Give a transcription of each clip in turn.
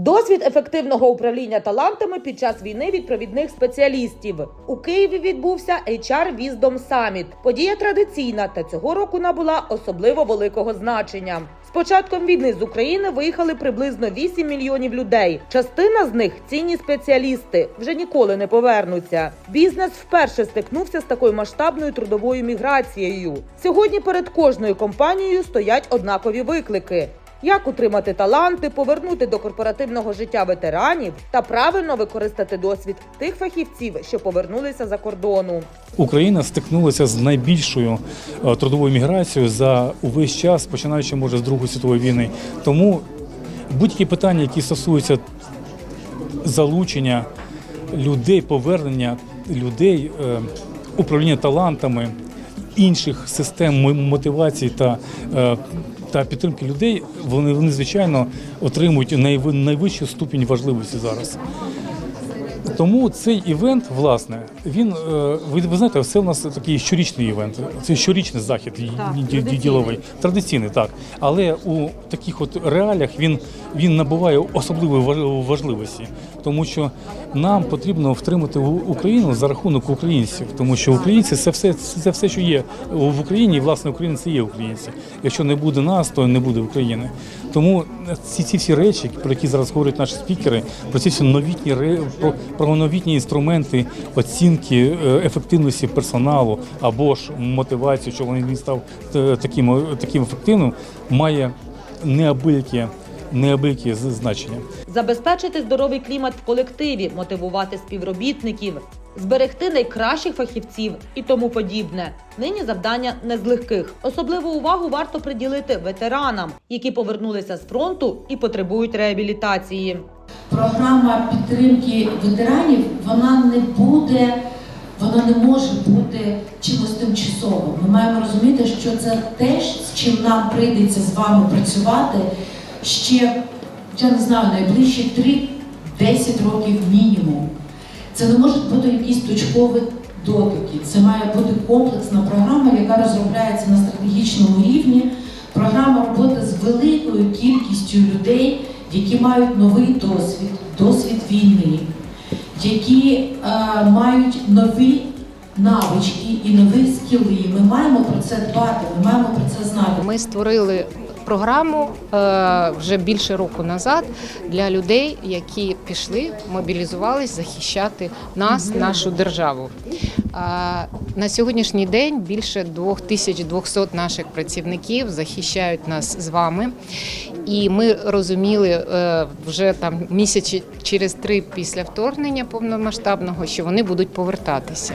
Досвід ефективного управління талантами під час війни від провідних спеціалістів у Києві відбувся HR Wisdom Summit. Подія традиційна та цього року набула особливо великого значення. З початком війни з України виїхали приблизно 8 мільйонів людей. Частина з них цінні спеціалісти вже ніколи не повернуться. Бізнес вперше стикнувся з такою масштабною трудовою міграцією. Сьогодні перед кожною компанією стоять однакові виклики. Як утримати таланти, повернути до корпоративного життя ветеранів та правильно використати досвід тих фахівців, що повернулися за кордону. Україна стикнулася з найбільшою е, трудовою міграцією за увесь час, починаючи може з Другої світової війни. Тому будь-які питання, які стосуються залучення людей, повернення людей, е, управління талантами, інших систем мотивації та, е, та підтримки людей, вони, вони звичайно отримують найви- найвищий ступінь важливості зараз. Тому цей івент, власне, він е, ви, ви знаєте, це у нас такий щорічний івент. Це щорічний захід ді- діловий, традиційний, так. Але у таких от реаліях він, він набуває особливої важ- важливості, тому що нам потрібно втримати Україну за рахунок українців, тому що українці це все, це все, що є в Україні, і власне Україна це є українці. Якщо не буде нас, то не буде України. Тому ці, ці всі речі, про які зараз говорять наші спікери, про ці всі новітні про, про новітні інструменти оцінки е, ефективності персоналу або ж мотивацію, що він став е, таким, е, таким ефективним, має неабияке, неабияке з- значення. Забезпечити здоровий клімат в колективі, мотивувати співробітників, зберегти найкращих фахівців і тому подібне. Нині завдання не з легких. Особливу увагу варто приділити ветеранам, які повернулися з фронту і потребують реабілітації. програма підтримки ветеранів вона не буде, вона не може бути чимось тимчасовим. Ми маємо розуміти, що це те, з чим нам прийдеться з вами працювати ще, я не знаю, найближчі 3-10 років мінімум. Це не можуть бути якісь точкові дотики. Це має бути комплексна програма, яка розробляється на стратегічному рівні. Програма роботи з великою кількістю людей, які мають новий досвід, досвід війни, які е, мають нові навички і нові скіли. Ми маємо про це дбати, ми маємо про це знати. Ми створили програму е, вже більше року назад для людей, які пішли, мобілізувались захищати нас, нашу державу. А На сьогоднішній день більше 2200 наших працівників захищають нас з вами. І ми розуміли е, вже там місяці через три після вторгнення повномасштабного, що вони будуть повертатися.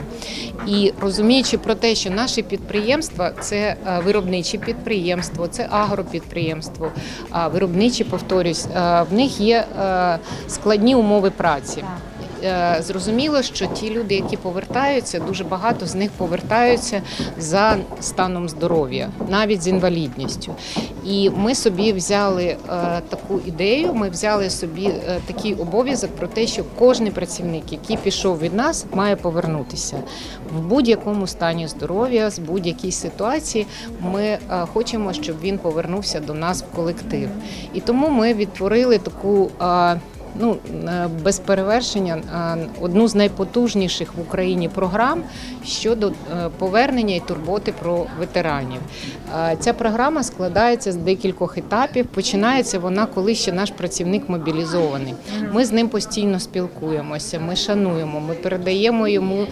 І розуміючи про те, що наші підприємства це е, виробничі підприємство, це агропідприємство, а виробничі, повторюсь, е, в них є складні умови праці. Е, Зрозуміло, що ті люди, які повертаються, дуже багато з них повертаються за станом здоров'я, навіть з інвалідністю. І ми собі взяли е, таку ідею. Ми взяли собі е, такий обов'язок про те, що кожен працівник, який пішов від нас, має повернутися в будь-якому стані здоров'я, з будь-якій ситуації. Ми хочемо, щоб він повернувся до нас в колектив. І тому ми відтворили таку. Ну е, без перевершення е, одну з найпотужніших в Україні програм щодо е, повернення і турботи про ветеранів. Ця програма складається з декількох етапів. Починається вона, коли ще наш працівник мобілізований. Ми з ним постійно спілкуємося, ми шануємо, ми передаємо йому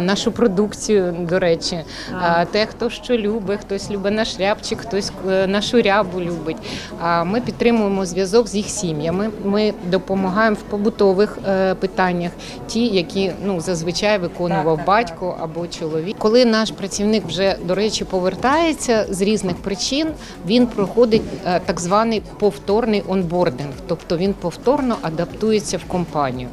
нашу продукцію. До речі, те, хто що любить, хтось любить наш рябчик, хтось нашу рябу любить. Ми підтримуємо зв'язок з їх сім'ями. Ми допомагаємо в побутових е, питаннях, ті, які ну зазвичай виконував батько або чоловік. Коли наш працівник вже до речі повертається з різних причин, він проходить е, так званий повторний онбординг, тобто він повторно адаптується в компанію.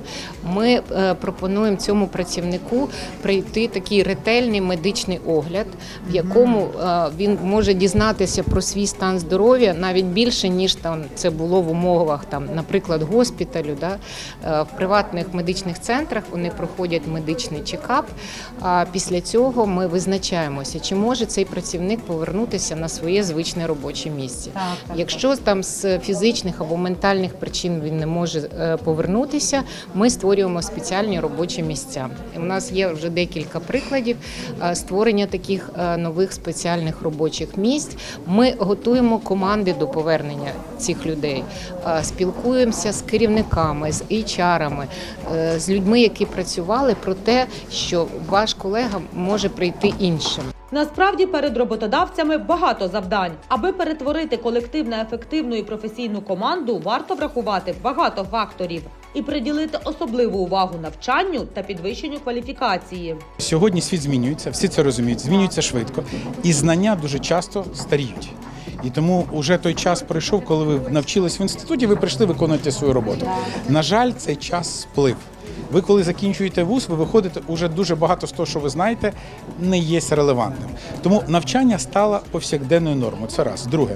Ми е, пропонуємо цьому працівнику прийти такий ретельний медичний огляд, в якому він може дізнатися про свій стан здоров'я навіть більше ніж там це було в умовах, там, наприклад, госпіталю госпіталю, да, е, в приватних медичних центрах вони проходять медичний чекап. А після цього ми визначаємося, чи може цей працівник повернутися на своє звичне робоче місце. Якщо там з фізичних або ментальних причин він не може е, повернутися, ми створюємо спеціальні робочі місця. І У нас є вже декілька прикладів е, створення таких нових спеціальних робочих місць. Ми готуємо команди до повернення цих людей, спілкуємося з керівниками, з HR-ами, е, з людьми, які працювали, про те, що ваш колега може прийти іншим. Насправді перед роботодавцями багато завдань. Аби перетворити колектив на ефективну і професійну команду, варто врахувати багато факторів і приділити особливу увагу навчанню та підвищенню кваліфікації. Сьогодні світ змінюється, всі це розуміють, змінюється швидко, і знання дуже часто старіють. І тому вже той час пройшов, коли ви навчились в інституті, ви прийшли виконувати свою роботу. На жаль, цей час сплив. Ви, коли закінчуєте вуз, ви виходите уже дуже багато з того, що ви знаєте, не є релевантним. Тому навчання стало повсякденною нормою. Це раз. Друге,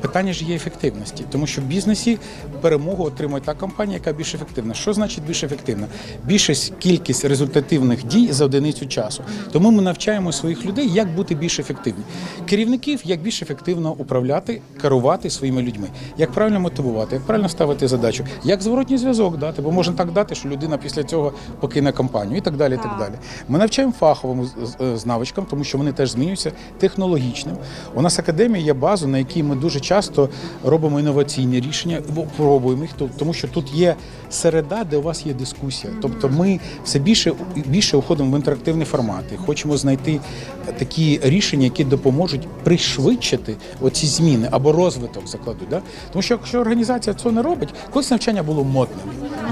питання ж є ефективності, тому що в бізнесі перемогу отримує та компанія, яка більш ефективна. Що значить більш ефективна? Більша кількість результативних дій за одиницю часу. Тому ми навчаємо своїх людей, як бути більш ефективні. Керівників, як більш ефективно управляти, керувати своїми людьми, як правильно мотивувати, як правильно ставити задачу, як зворотній зв'язок дати, бо можна так дати, що людина після цього покине компанію і так далі. І так далі. Ми навчаємо фаховим з- з- з навичкам, тому що вони теж змінюються технологічним. У нас академія є базу, на якій ми дуже часто робимо інноваційні рішення, пробуємо їх, тому що тут є середа, де у вас є дискусія. Тобто ми все більше більше уходимо в інтерактивні формати. Хочемо знайти такі рішення, які допоможуть пришвидшити оці зміни або розвиток закладуть. Да? Тому що якщо організація цього не робить, колись навчання було модним.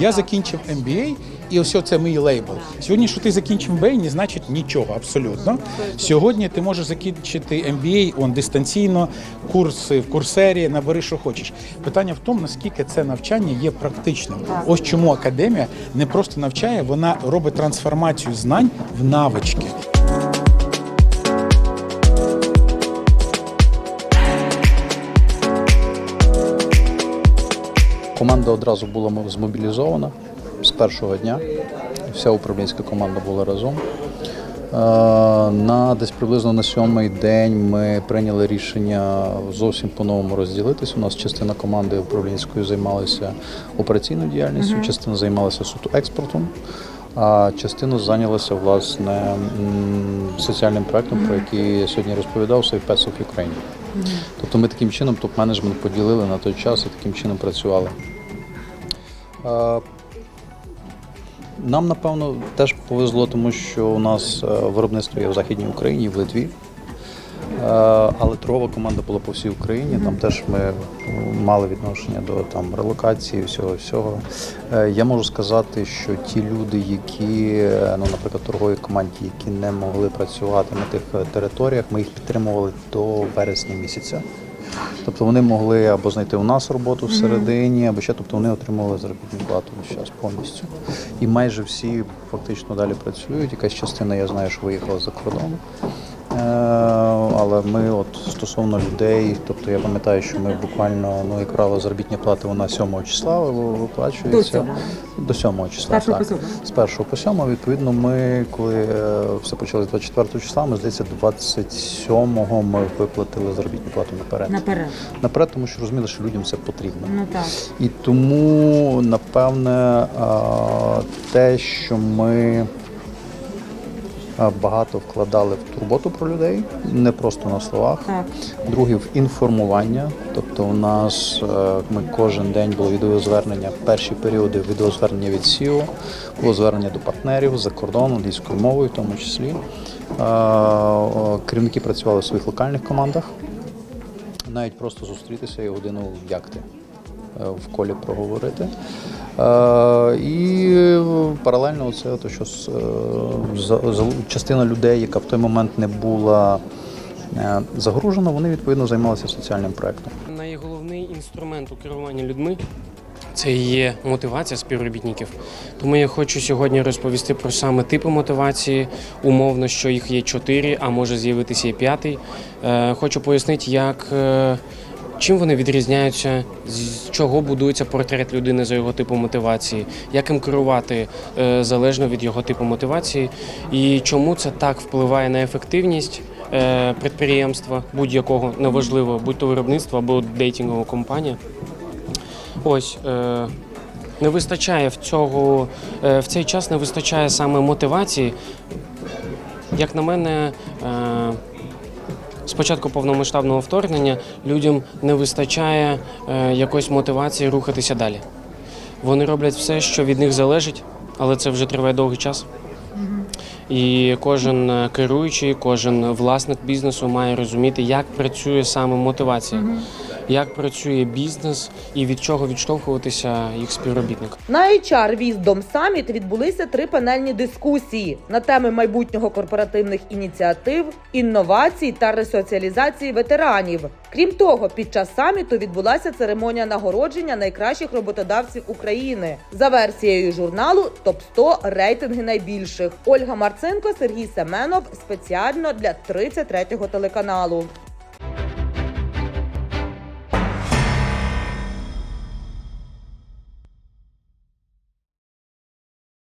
Я закінчив MBA, і ось це мій лейбл. Сьогодні, що ти закінчив MBA, не значить нічого абсолютно. Сьогодні ти можеш закінчити MBA он дистанційно, курси в курсері, набери, що хочеш. Питання в тому, наскільки це навчання є практичним. Ось чому академія не просто навчає, вона робить трансформацію знань в навички. Команда одразу була змобілізована з першого дня. Вся управлінська команда була разом. Е, На десь приблизно на сьомий день ми прийняли рішення зовсім по-новому розділитися. У нас частина команди управлінської займалася операційною діяльністю, частина займалася суто експортом, а частина зайнялася власне соціальним проектом, про який я сьогодні розповідав Pets of Ukraine. Тобто ми таким чином топ-менеджмент поділили на той час і таким чином працювали. Е, Нам, напевно, теж повезло, тому що у нас е, виробництво є в Західній Україні, в Литві. Е, Але торгова команда була по всій Україні. Там теж ми мали відношення до там релокації, всього всього. Е, Я можу сказати, що ті люди, які, е, ну, наприклад, торгові команді, які не могли працювати на тих е, територіях, ми їх підтримували до вересня місяця. Тобто вони могли або знайти у нас роботу всередині, або ще тобто вони отримували заробітну плату зараз повністю. І майже всі фактично далі працюють. Якась частина, я знаю, що виїхала за кордон. Е, Але ми, от стосовно людей, тобто я пам'ятаю, що ми буквально, ну як правило, заробітня плата вона 7 числа виплачується. До 7 числа. так. З 1 по 7, відповідно, ми, коли е, все почалося 24 числа, ми здається, 27-го ми виплатили заробітну плату наперед. Наперед. Наперед, тому що розуміли, що людям це потрібно. Ну так. І тому, напевне, те, що ми багато вкладали в турботу про людей, не просто на словах. Друге в інформування. Тобто, у нас е, ми кожен день було відеозвернення. Перші періоди відеозвернення від СІО, було звернення до партнерів за кордон, англійською мовою, в тому числі. Е, Керівники працювали в своїх локальних командах навіть просто зустрітися і годину в'якти е, в колі проговорити. Е, І паралельно це те, що е, частина людей, яка в той момент не була е, загружена, вони відповідно займалися соціальним проектом. Найголовний інструмент у керуванні людьми це є мотивація співробітників. Тому я хочу сьогодні розповісти про саме типи мотивації. Умовно, що їх є чотири, а може з'явитися і п'ятий. Е, Хочу пояснити, як е, чим вони відрізняються, з чого будується портрет людини за його типом мотивації, як їм керувати е, залежно від його типу мотивації, і чому це так впливає на ефективність е, підприємства будь-якого, неважливо, будь то виробництво або дейтингова компанія. Ось. Е, не вистачає в цього в цей час не вистачає саме мотивації. Як на мене, з початку повномасштабного вторгнення людям не вистачає е, якоїсь мотивації рухатися далі. Вони роблять все, що від них залежить, але це вже триває довгий час. І кожен е, керуючий, кожен власник бізнесу має розуміти, як працює саме мотивація, як працює бізнес і від чого відштовхуватися їх співробітник. На HR Wisdom Summit відбулися три панельні дискусії на теми майбутнього корпоративних ініціатив, інновацій та ресоціалізації ветеранів. Крім того, під час саміту відбулася церемонія нагородження найкращих роботодавців України за версією журналу Топ 100 рейтинги найбільших. Ольга Марцинко, Сергій Семенов спеціально для 33-го телеканалу.